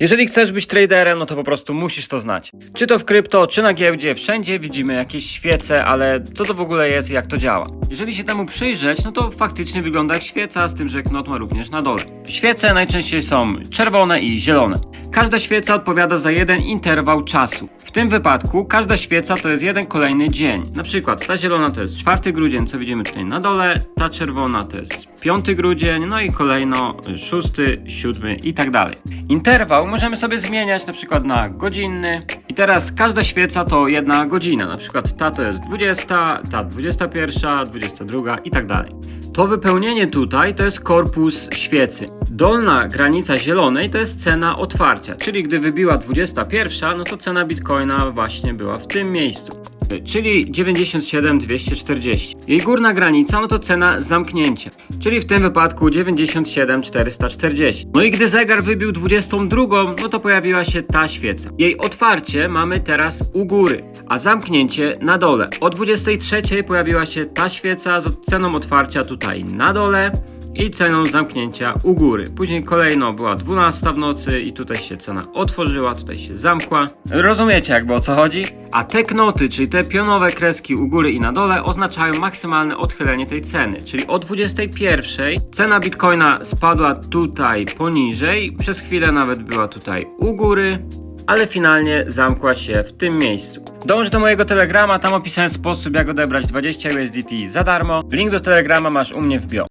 Jeżeli chcesz być traderem, no to po prostu musisz to znać. Czy to w krypto, czy na giełdzie, wszędzie widzimy jakieś świece, ale co to w ogóle jest i jak to działa? Jeżeli się temu przyjrzeć, no to faktycznie wygląda jak świeca, z tym, że knot ma również na dole. Świece najczęściej są czerwone i zielone. Każda świeca odpowiada za jeden interwał czasu. W tym wypadku każda świeca to jest jeden kolejny dzień. Na przykład ta zielona to jest 4 grudzień, co widzimy tutaj na dole, ta czerwona to jest 5 grudzień, no i kolejno 6, 7 i tak dalej. Interwał możemy sobie zmieniać na przykład na godzinny i teraz każda świeca to jedna godzina, na przykład ta to jest 20, ta 21, 22 i tak dalej. To wypełnienie tutaj to jest korpus świecy. Dolna granica zielonej to jest cena otwarcia, czyli gdy wybiła 21, no to cena bitcoina właśnie była w tym miejscu. Czyli 97 240. Jej górna granica no to cena zamknięcia, czyli w tym wypadku 97 440. No i gdy zegar wybił 22, no to pojawiła się ta świeca. Jej otwarcie mamy teraz u góry, a zamknięcie na dole. O 23 pojawiła się ta świeca z ceną otwarcia tutaj na dole i ceną zamknięcia u góry. Później kolejno była 12 w nocy i tutaj się cena otworzyła, tutaj się zamkła. Rozumiecie jakby o co chodzi? A te knoty, czyli te pionowe kreski u góry i na dole oznaczają maksymalne odchylenie tej ceny, czyli o 21 cena bitcoina spadła tutaj poniżej, przez chwilę nawet była tutaj u góry, ale finalnie zamkła się w tym miejscu. Dąż do mojego telegrama, tam opisałem sposób jak odebrać 20 USDT za darmo. Link do telegrama masz u mnie w bio.